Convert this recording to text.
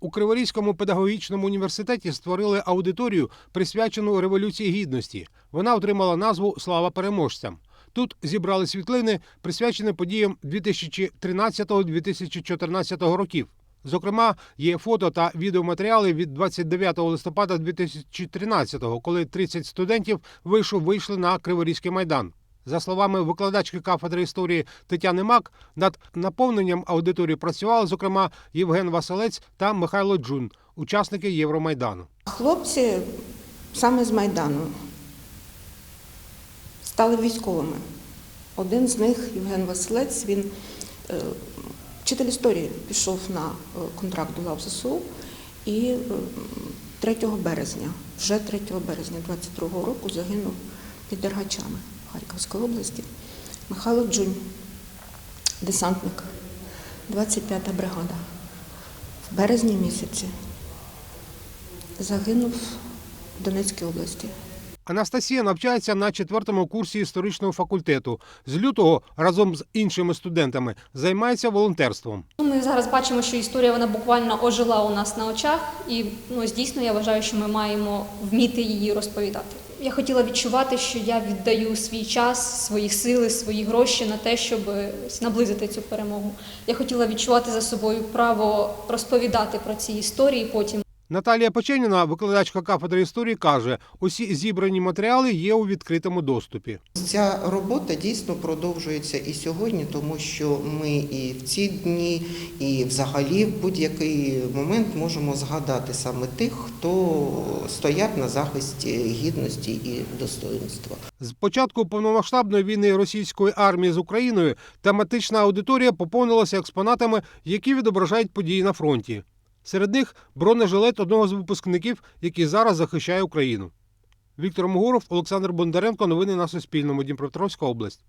У Криворізькому педагогічному університеті створили аудиторію, присвячену Революції Гідності. Вона отримала назву Слава переможцям. Тут зібрали світлини, присвячені подіям 2013-2014 років. Зокрема, є фото та відеоматеріали від 29 листопада 2013-го, коли 30 студентів вийшов вийшли на Криворізький майдан. За словами викладачки кафедри історії Тетяни Мак, над наповненням аудиторії працювали, зокрема, Євген Василець та Михайло Джун, учасники Євромайдану. Хлопці саме з Майдану стали військовими. Один з них, Євген Василець, він е, вчитель історії, пішов на е, контракт до лав ЗСУ і е, 3 березня, вже 3 березня 22-го року загинув під Дергачами Харківської області. Михайло Джунь, десантник, 25-та бригада. В березні місяці загинув в Донецькій області. Анастасія навчається на четвертому курсі історичного факультету. З лютого разом з іншими студентами займається волонтерством. Ну, Ми зараз бачимо, що історія вона буквально ожила у нас на очах, і ну, дійсно я вважаю, що ми маємо вміти її розповідати. Я хотіла відчувати, що я віддаю свій час, свої сили, свої гроші на те, щоб наблизити цю перемогу. Я хотіла відчувати за собою право розповідати про ці історії потім. Наталія Печеніна, викладачка кафедри історії, каже: усі зібрані матеріали є у відкритому доступі. Ця робота дійсно продовжується і сьогодні, тому що ми і в ці дні, і взагалі в будь-який момент можемо згадати саме тих, хто стоять на захисті гідності і достоинства. З початку повномасштабної війни російської армії з Україною тематична аудиторія поповнилася експонатами, які відображають події на фронті. Серед них бронежилет одного з випускників, який зараз захищає Україну. Віктор Могоров, Олександр Бондаренко. Новини на Суспільному. Дніпропетровська область.